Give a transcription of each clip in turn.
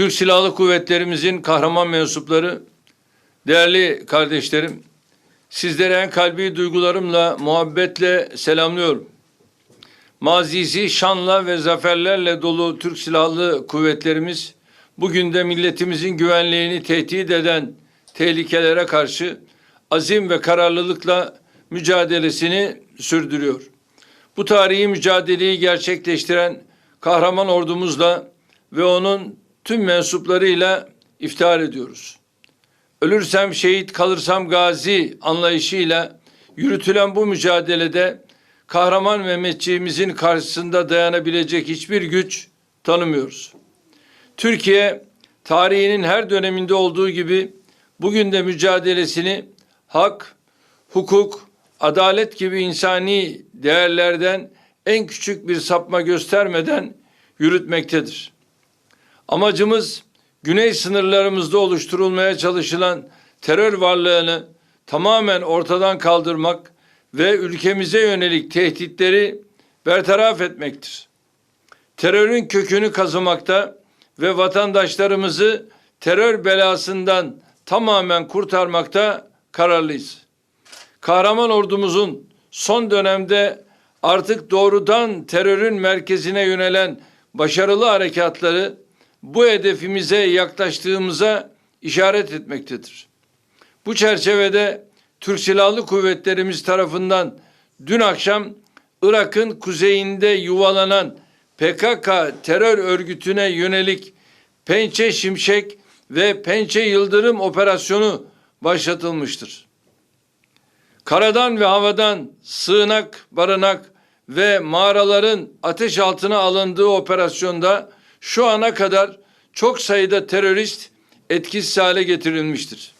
Türk Silahlı Kuvvetlerimizin kahraman mensupları, değerli kardeşlerim, sizlere en kalbi duygularımla, muhabbetle selamlıyorum. Mazisi şanla ve zaferlerle dolu Türk Silahlı Kuvvetlerimiz, bugün de milletimizin güvenliğini tehdit eden tehlikelere karşı azim ve kararlılıkla mücadelesini sürdürüyor. Bu tarihi mücadeleyi gerçekleştiren kahraman ordumuzla ve onun tüm mensuplarıyla iftihar ediyoruz. Ölürsem şehit, kalırsam gazi anlayışıyla yürütülen bu mücadelede kahraman Mehmetçiğimizin karşısında dayanabilecek hiçbir güç tanımıyoruz. Türkiye tarihinin her döneminde olduğu gibi bugün de mücadelesini hak, hukuk, adalet gibi insani değerlerden en küçük bir sapma göstermeden yürütmektedir. Amacımız güney sınırlarımızda oluşturulmaya çalışılan terör varlığını tamamen ortadan kaldırmak ve ülkemize yönelik tehditleri bertaraf etmektir. Terörün kökünü kazımakta ve vatandaşlarımızı terör belasından tamamen kurtarmakta kararlıyız. Kahraman ordumuzun son dönemde artık doğrudan terörün merkezine yönelen başarılı harekatları bu hedefimize yaklaştığımıza işaret etmektedir. Bu çerçevede Türk Silahlı Kuvvetlerimiz tarafından dün akşam Irak'ın kuzeyinde yuvalanan PKK terör örgütüne yönelik Pençe Şimşek ve Pençe Yıldırım operasyonu başlatılmıştır. Karadan ve havadan sığınak, barınak ve mağaraların ateş altına alındığı operasyonda şu ana kadar çok sayıda terörist etkisiz hale getirilmiştir.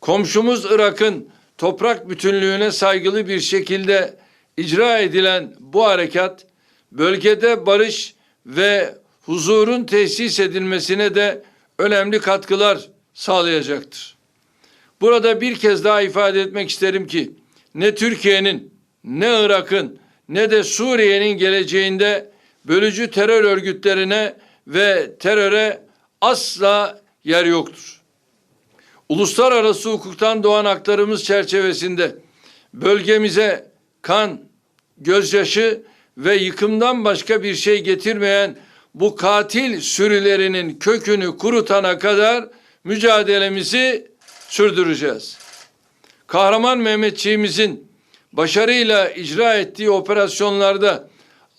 Komşumuz Irak'ın toprak bütünlüğüne saygılı bir şekilde icra edilen bu harekat bölgede barış ve huzurun tesis edilmesine de önemli katkılar sağlayacaktır. Burada bir kez daha ifade etmek isterim ki ne Türkiye'nin ne Irak'ın ne de Suriye'nin geleceğinde bölücü terör örgütlerine ve teröre asla yer yoktur. Uluslararası hukuktan doğan haklarımız çerçevesinde bölgemize kan, gözyaşı ve yıkımdan başka bir şey getirmeyen bu katil sürülerinin kökünü kurutana kadar mücadelemizi sürdüreceğiz. Kahraman Mehmetçiğimizin başarıyla icra ettiği operasyonlarda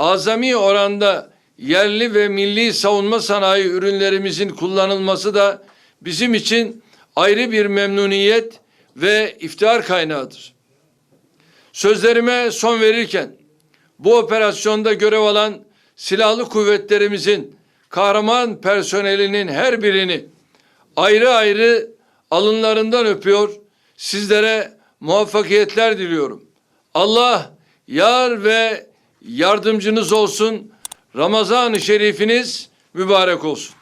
azami oranda yerli ve milli savunma sanayi ürünlerimizin kullanılması da bizim için ayrı bir memnuniyet ve iftihar kaynağıdır. Sözlerime son verirken bu operasyonda görev alan silahlı kuvvetlerimizin kahraman personelinin her birini ayrı ayrı alınlarından öpüyor. Sizlere muvaffakiyetler diliyorum. Allah yar ve yardımcınız olsun. Ramazan-ı Şerifiniz mübarek olsun.